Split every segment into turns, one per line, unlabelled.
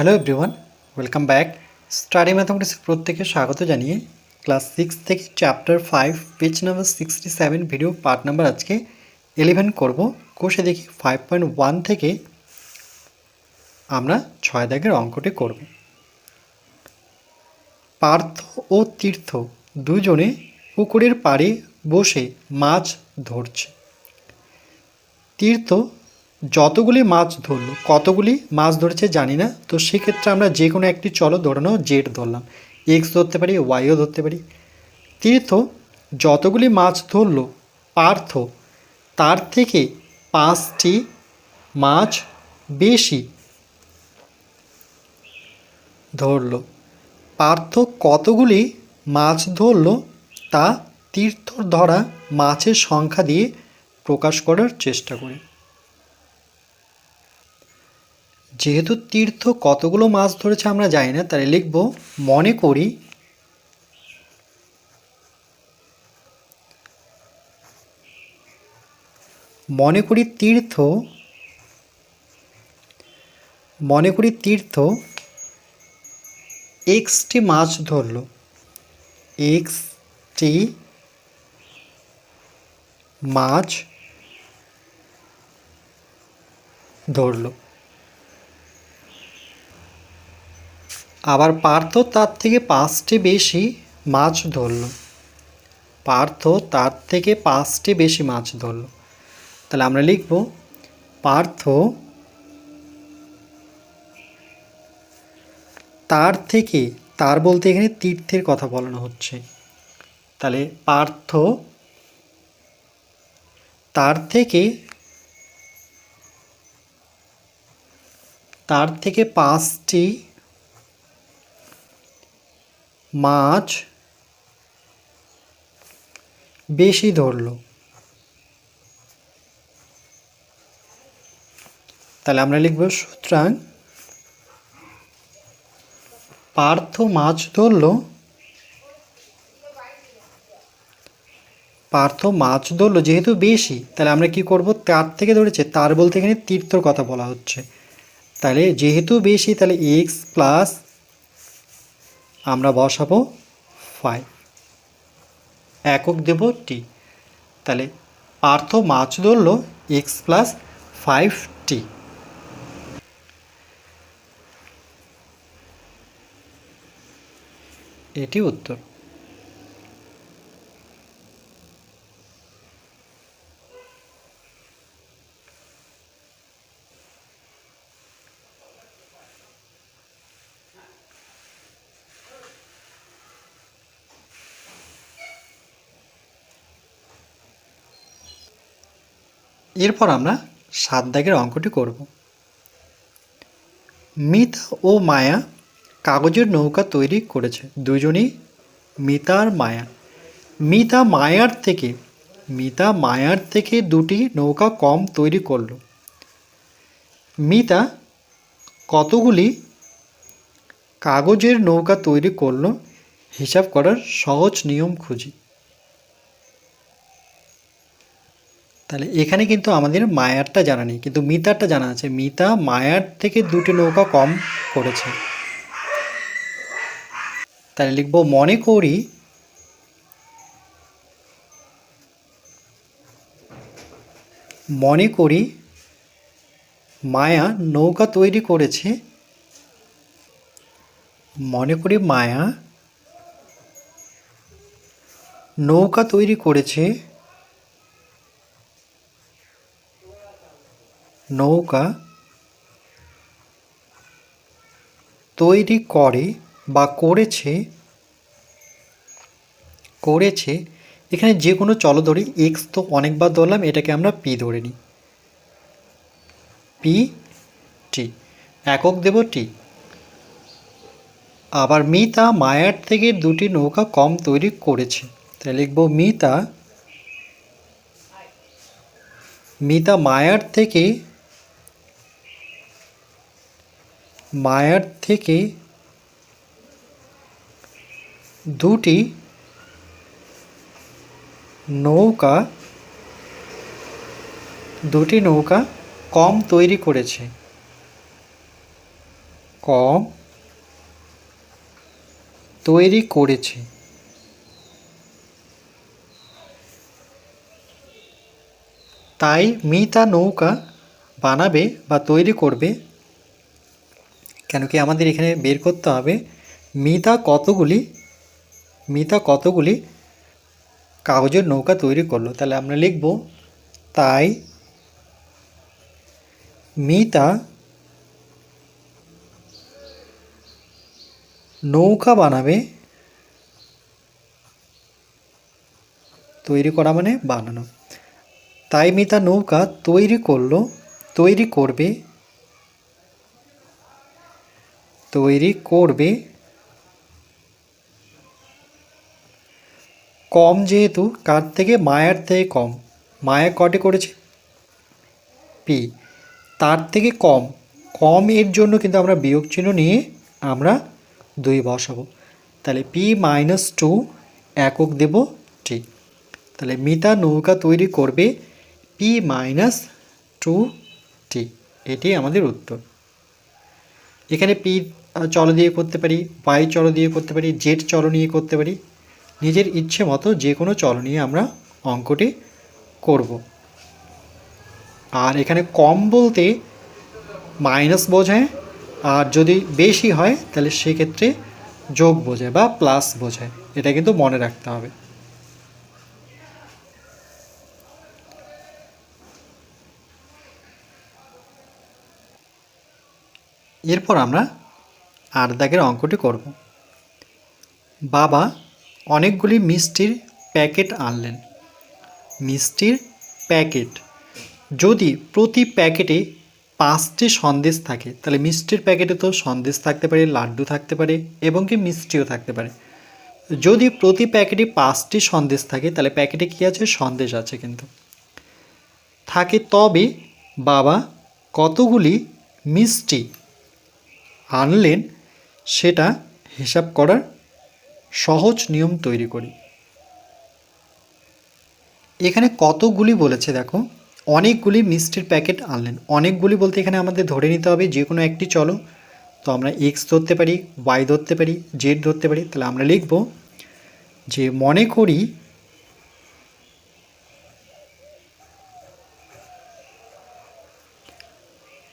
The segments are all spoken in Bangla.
Hello everyone welcome back study ম্যাথামেটিক্সের প্রত্যেকে স্বাগত জানিয়ে ক্লাস সিক্স থেকে chapter five page number sixty seven video part number আজকে ইলেভেন করব। কোষে দেখি ফাইভ পয়েন্ট ওয়ান থেকে আমরা ছয় দাগের অঙ্কটি করব। পার্থ ও তীর্থ দুজনে পুকুরের পাড়ে বসে মাছ ধরছে। তীর্থ যতগুলি মাছ ধরলো, কতগুলি মাছ ধরেছে জানি না, তো সেক্ষেত্রে আমরা যে কোনো একটি চলো ধরানো জেড ধরলাম। এক্স ধরতে পারি ওয়াইও ধরতে পারি। তীর্থ, যতগুলি মাছ ধরলো, পার্থ, তার থেকে পাঁচটি মাছ বেশি ধরলো। পার্থ কতগুলি মাছ ধরলো, তা তীর্থর ধরা মাছের সংখ্যা দিয়ে প্রকাশ করার চেষ্টা করি। যেহেতু তীর্থ কতগুলো মাছ ধরেছে আমরা জানি না, তাহলে লিখব, মনে করি মনে করি তীর্থ, মনে করি তীর্থ এক্সটি মাছ ধরলো। এক্সটি মাছ ধরলো। আবার পার্থ তার থেকে পাঁচটি বেশি মাছ ধরল। পার্থ তার থেকে পাঁচটি বেশি মাছ ধরল। তাহলে আমরা লিখব, পার্থ তার থেকে, তার বলতে এখানে তীর্থের কথা বলানো হচ্ছে। তাহলে পার্থ তার থেকে তার থেকে পাঁচটি মাছ বেশি ধরলো। তাহলে আমরা লিখব সুতরাং পার্থ মাছ ধরলো। পার্থ মাছ ধরলো যেহেতু বেশি, তাহলে আমরা কি করব? তার থেকে ধরেছে, তার বলতে এখানে তীর্থর কথা বলা হচ্ছে। তাহলে যেহেতু বেশি, তাহলে এক্স প্লাস আমরা বসাবো ফাইভ একক দেব টি তাহলে পার্থ মাছ ধরল এক্স প্লাস ফাইভ টি এটি উত্তর। এরপর আমরা সাত দাগের অঙ্কটি করব। মিতা ও মায়া কাগজের নৌকা তৈরি করেছে। দুজনই মিতা আর মায়া। মিতা মায়ার থেকে, মিতা মায়ার থেকে দুটি নৌকা কম তৈরি করল। মিতা কতগুলি কাগজের নৌকা তৈরি করল, হিসাব করার সহজ নিয়ম খুঁজি। তাহলে এখানে কিন্তু আমাদের মায়ারটা জানা নেই, কিন্তু মিতারটা জানা আছে। মিতা মায়ার থেকে দুটি নৌকা কম করেছে। তাহলে লিখব, মনে করি মনে করি মায়া নৌকা তৈরি করেছে। মনে করি মায়া নৌকা তৈরি করেছে। নৌকা তৈরি করে বা করেছে করেছে, এখানে যে কোনো চলো ধরি এক্স তো অনেকবার ধরলাম, এটাকে আমরা পি ধরে নিই। পি টি একক দেব টি আবার মিতা মায়ার থেকে দুটি নৌকা কম তৈরি করেছে। তাই লিখব মিতা মিতা মায়ার থেকে মায়ার থেকে দুটি নৌকা দুটি নৌকা কম তৈরি করেছে। কম তৈরি করেছে। তাই মিতা নৌকা বানাবে বা তৈরি করবে কেন কি আমাদের এখানে বের করতে হবে? মিতা কতগুলি মিতা কতগুলি কাগজের নৌকা তৈরি করল? তাহলে আমরা লিখব, তাই মিতা নৌকা বানাবে, তৈরি করা মানে বানানো। তাই মিতা নৌকা তৈরি করল, তৈরি করবে। তৈরি করবে। কম যেহেতু, কার থেকে? মায়ার থেকে কম। মায়া কটে করেছে? পি। তার থেকে কম। কম এর জন্য কিন্তু আমরা বিয়োগ চিহ্ন নিয়ে আমরা দুই বসাবো। তাহলে পি মাইনাস টু একক দেব টি তাহলে মিতা নৌকা তৈরি করবে পি মাইনাস টু টি এটি আমাদের উত্তর। এখানে পি চল দিয়ে করতে পারি ওয়াই চল দিয়ে করতে পারি জেড চল নিয়ে করতে পারি, নিজের ইচ্ছে মতো যে কোনো চল নিয়ে আমরা অঙ্কটি করব। আর এখানে কম বলতে মাইনাস বোঝায়, আর যদি বেশি হয় তাহলে সেক্ষেত্রে যোগ বোঝায় বা প্লাস বোঝায়, এটা কিন্তু মনে রাখতে হবে। এরপর আমরা আট দাগের অঙ্কটি করব। বাবা অনেকগুলি মিষ্টির প্যাকেট আনলেন। মিষ্টির প্যাকেট। যদি প্রতি প্যাকেটে পাঁচটি সন্দেশ থাকে, তাহলে মিষ্টির প্যাকেটে তো সন্দেশ থাকতে পারে, লাড্ডু থাকতে পারে এবং কি মিষ্টিও থাকতে পারে। যদি প্রতি প্যাকেটে পাঁচটি সন্দেশ থাকে, তাহলে প্যাকেটে কী আছে? সন্দেশ আছে কিন্তু। থাকে তবে বাবা কতগুলি মিষ্টি আনলেন সেটা হিসাব করার সহজ নিয়ম তৈরি করি। এখানে কতগুলি বলেছে দেখো। অনেকগুলি মিষ্টির প্যাকেট আনলেন। অনেকগুলি বলতে এখানে আমাদের ধরে নিতে হবে, যে কোনো একটি চলো। তো আমরা এক্স ধরতে পারি ওয়াই ধরতে পারি জেড ধরতে পারি, তাহলে আমরা লিখব যে মনে করি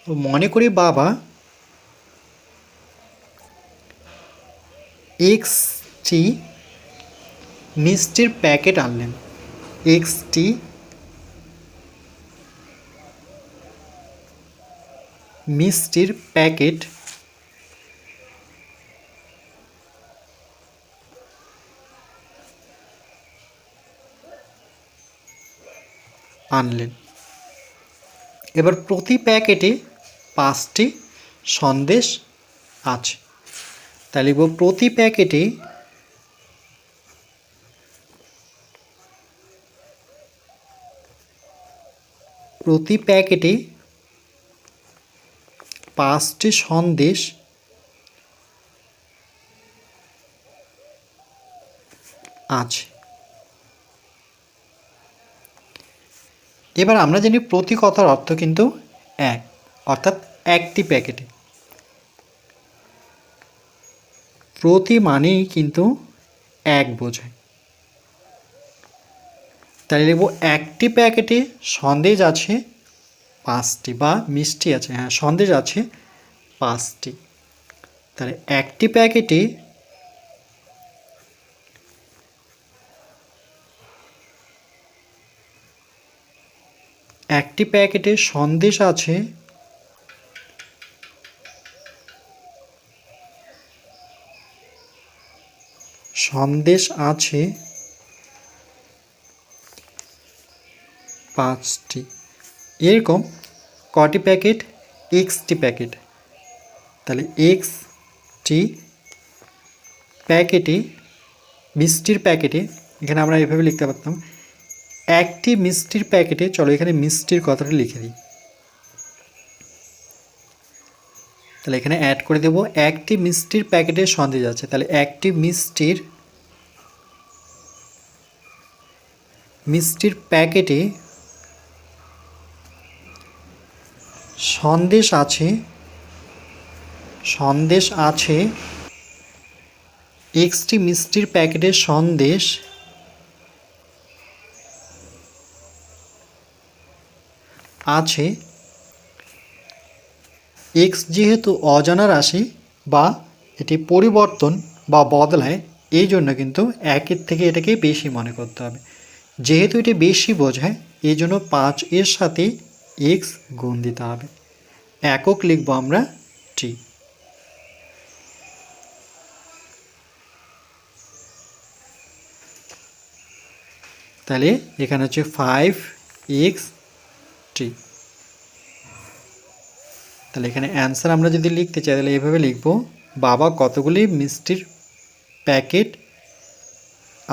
মনে করি বাবা এক্সটি মিষ্টির প্যাকেট আনলেন। এক্সটি মিষ্টির প্যাকেট আনলেন। এবার প্রতি প্যাকেটে পাঁচটি সন্দেশ আছে। তাহলে লিখব প্রতি প্যাকেটে প্রতি প্যাকেটে পাঁচটি সন্দেশ আছে। এবার আমরা জানি প্রতি কথার অর্থ কিন্তু এক, অর্থাৎ একটি প্যাকেটে। প্রতি মানেই কিন্তু এক বোঝায়। তাহলে লিখব একটি প্যাকেটে সন্দেশ আছে পাঁচটি বা মিষ্টি আছে হ্যাঁ সন্দেশ আছে পাঁচটি। তাহলে একটি প্যাকেটে একটি প্যাকেটে সন্দেশ আছে সন্দেশ আছে পাঁচটি। এরকম কটি প্যাকেট? এক্সটি প্যাকেট। তাহলে এক্সটি প্যাকেটে, মিষ্টির প্যাকেটে, এখানে আমরা এভাবে লিখতে পারতাম, একটি মিষ্টির প্যাকেটে, চলো এখানে মিষ্টির কথাটা লিখে দিই। তাহলে এখানে অ্যাড করে দেব, একটি মিষ্টির প্যাকেটে সন্দেশ আছে, তাহলে একটি মিষ্টির মিষ্টির প্যাকেটে সন্দেশ আছে সন্দেশ আছে এক্সটি মিষ্টির প্যাকেটের সন্দেশ, আছে। এক্স যেহেতু অজানা রাশি বা এটি পরিবর্তন বা বদলায়, এই জন্য কিন্তু একের থেকে এটাকে বেশি মনে করতে হবে। যেহেতু এটি বেশি বোঝায় এই জন্য পাঁচ এর সাথে এক্স গুণ দিতে হবে। একক লিখব আমরা টি তাহলে এখানে হচ্ছে ফাইভ এক্স টি তাহলে এখানে অ্যান্সার আমরা যদি লিখতে চাই, তাহলে এভাবে লিখব, বাবা কতগুলি মিষ্টির প্যাকেট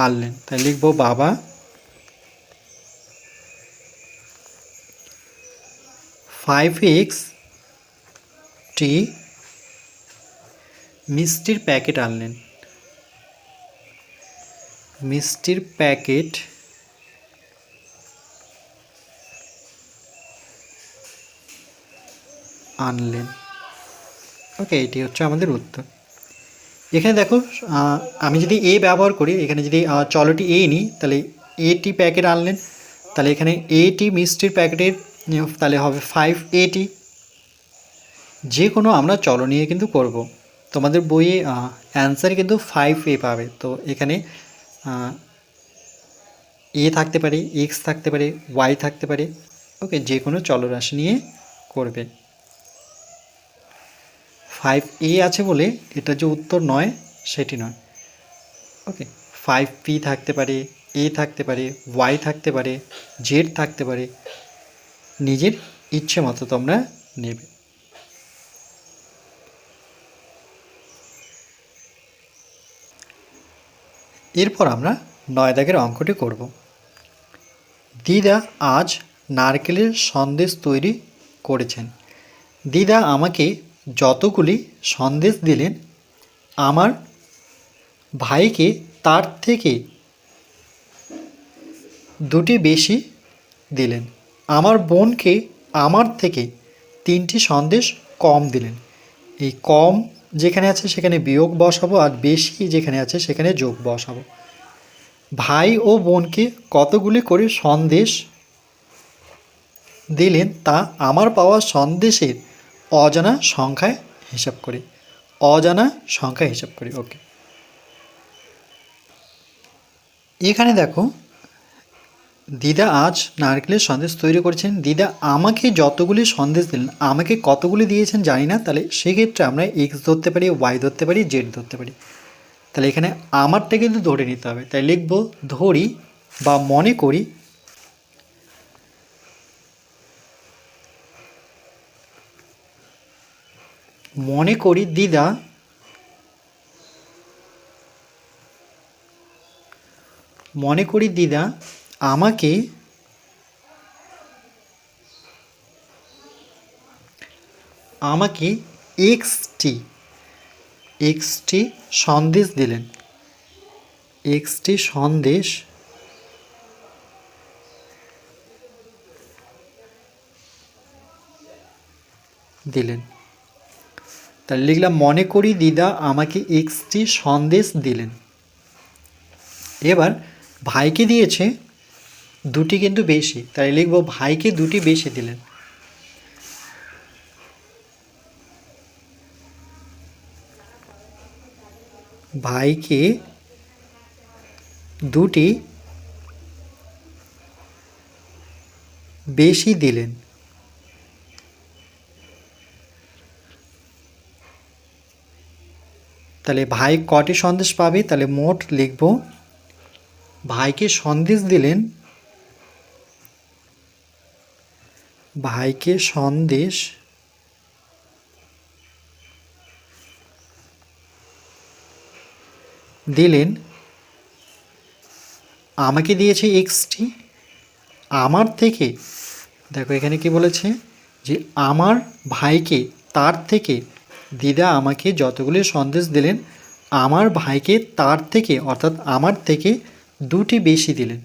আনলেন? তাই লিখব বাবা ফাইভ এক্স টি মিষ্টির প্যাকেট আনলেন। মিষ্টির প্যাকেট আনলেন। ওকে এটি হচ্ছে আমাদের উত্তর। এখানে দেখো আমি যদি এ ব্যবহার করি, এখানে যদি চলটি এ নিই, তাহলে এটি প্যাকেট আনলেন। তাহলে এখানে এটি মিষ্টির প্যাকেটের তাহলে হবে ফাইভ এটি যে কোনো আমরা চল নিয়ে কিন্তু করব। তোমাদের বইয়ে অ্যান্সার কিন্তু ফাইভ এ পাবে। তো এখানে এ থাকতে পারে এক্স থাকতে পারে ওয়াই থাকতে পারে। ওকে যে কোনো চলরাশি নিয়ে করবে। ফাইভ এ আছে বলে এটা যে উত্তর নয়, সেটি নয়। ওকে ফাইভ পি থাকতে পারে এ থাকতে পারে ওয়াই থাকতে পারে জেড থাকতে পারে নিজের ইচ্ছে মতো তোমরা নেবে। এরপর আমরা নয় দাগের অঙ্কটি করব। দিদা আজ নারকেলের সন্দেশ তৈরি করেছেন। দিদা আমাকে যতগুলি সন্দেশ দিলেন, আমার ভাইকে তার থেকে দুটি বেশি দিলেন। আমার বোনকে আমার থেকে তিনটি সন্দেশ কম দিলেন। এই কম যেখানে আছে সেখানে বিয়োগ বসাবো আর বেশি যেখানে আছে সেখানে যোগ বসাবো। ভাই ও বোনকে কতগুলি করে সন্দেশ দিলেন তা আমার পাওয়া সন্দেশের অজানা সংখ্যায় হিসাব করি। অজানা সংখ্যা হিসাব করি ওকে এখানে দেখো দিদা আজ নারকেলের সন্দেশ তৈরি করেছেন। দিদা আমাকে যতগুলি সন্দেশ দিলেন, আমাকে কতগুলি দিয়েছেন জানি না, তাহলে সেক্ষেত্রে আমরা এক্স ধরতে পারি ওয়াই ধরতে পারি জেড ধরতে পারি। তাহলে এখানে আমারটা কিন্তু ধরে নিতে হবে। তাই লিখব, ধরি বা মনে করি মনে করি দিদা মনে করি দিদা আমাকে আমাকে এক্সটি এক্সটি সন্দেশ দিলেন। এক্সটি সন্দেশ দিলেন। তাহলে লিখলাম, মনে করি দিদা আমাকে এক্সটি সন্দেশ দিলেন। এবার ভাইকে দিয়েছে দুটি কিন্তু বেশি। তাই লিখব, ভাইকে দুটি বেশি দিলেন। ভাইকে দুটি বেশি দিলেন। তাহলে ভাই কটি সন্দেশ পাবে? তাহলে মোট লিখব, ভাইকে সন্দেশ দিলেন ভাইকে সন্দেশ। দিলেন, আমাকে দিয়েছে এক্সটি। আমার থেকে দেখো এখানে কি বলেছে? যে আমার ভাইকে, তার থেকে দিদা আমাকে যতগুলি সন্দেশ দিলেন, আমার ভাইকে তার থেকে, অর্থাৎ আমার থেকে দুটি বেশি দিলেন।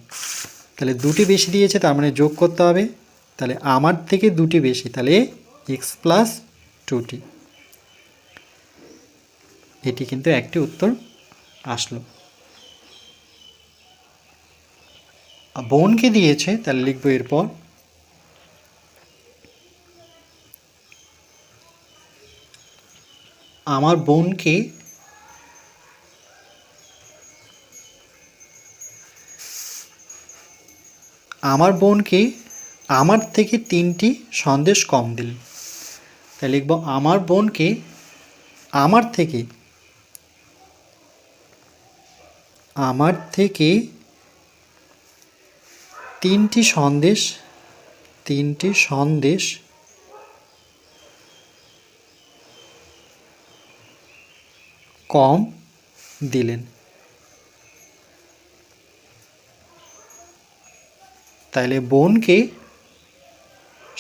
তাহলে দুটি বেশি দিয়েছে, তার মানে যোগ করতে হবে। তাহলে আমার থেকে দুটি বেশি, তাহলে এক্স প্লাস টুটি এটি কিন্তু একটি উত্তর আসলো। বোনকে দিয়েছে, তাহলে লিখব এরপর। আমার বোনকে আমার বোনকে আমার থেকে তিনটি সন্দেশ কম দিল। তাই লিখব, আমার বোনকে, আমার থেকে আমার থেকে তিনটি সন্দেশ তিনটি সন্দেশ কম দিলেন। তাইলে বোনকে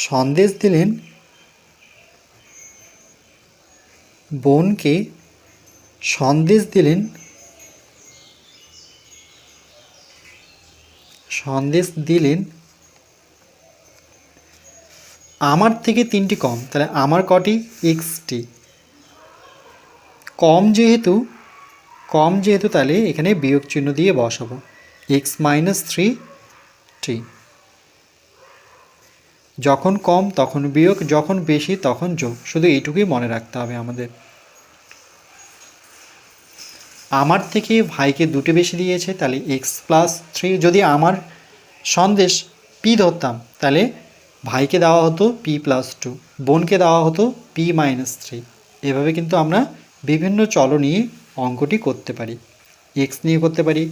সন্দেশ দিলেন, বোনকে সন্দেশ দিলেন সন্দেশ দিলেন, আমার থেকে তিনটি কম, তাহলে আমার কটি এক্সটি। কম যেহেতু কম যেহেতু তাহলে এখানে বিয়োগ চিহ্ন দিয়ে বসাবো। এক্স মাইনাস থ্রি টি। যখন কম, তখন বিয়োগ, যখন বেশি, তখন যোগ। শুধু এইটুকুই মনে রাখতে হবে আমাদের। আমার থেকে ভাইকে দুটো বেশি দিয়েছে, তাহলে এক্স প্লাস থ্রি যদি আমার সন্দেশ পি ধরতাম, তাহলে ভাইকে দেওয়া হতো পি প্লাস টু বোনকে দেওয়া হতো পি মাইনাস থ্রি এভাবে কিন্তু আমরা বিভিন্ন চল নিয়ে অঙ্কটি করতে পারি। এক্স নিয়ে করতে পারি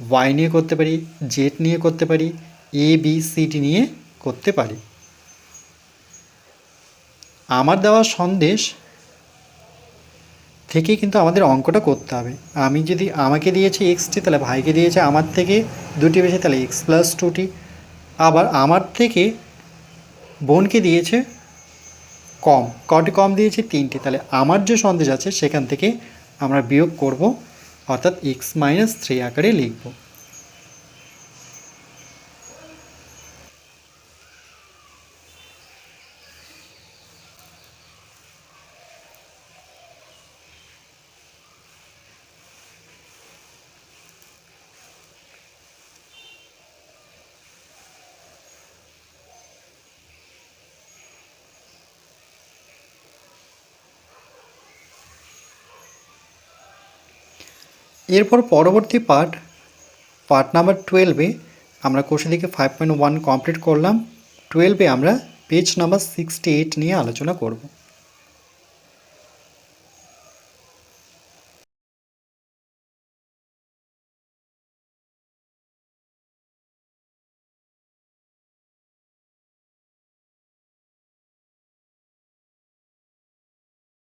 ওয়াই নিয়ে করতে পারি জেড নিয়ে করতে পারি এ বি সি ডি নিয়ে করতে পারি। আমার দেওয়া সন্দেশ থেকে কিন্তু আমাদের অঙ্কটা করতে হবে। আমি যদি আমাকে দিয়েছে এক্সটি তাহলে ভাইকে দিয়েছে আমার থেকে দুটি বেশি, তাহলে এক্স প্লাস টুটি আবার আমার থেকে বোনকে দিয়েছে কম। কটি কম দিয়েছে? তিনটি। তাহলে আমার যে সন্দেশ আছে, সেখান থেকে আমরা বিয়োগ করব, অর্থাৎ এক্স মাইনাস থ্রি আকারে লিখব। এরপর পরবর্তী পার্ট পার্ট নাম্বার টুয়েলভে আমরা কোশ্চেন থেকে ফাইভ পয়েন্ট ওয়ান কমপ্লিট করলাম। টুয়েলভে আমরা পেজ নাম্বার সিক্সটি এইট নিয়ে আলোচনা করব।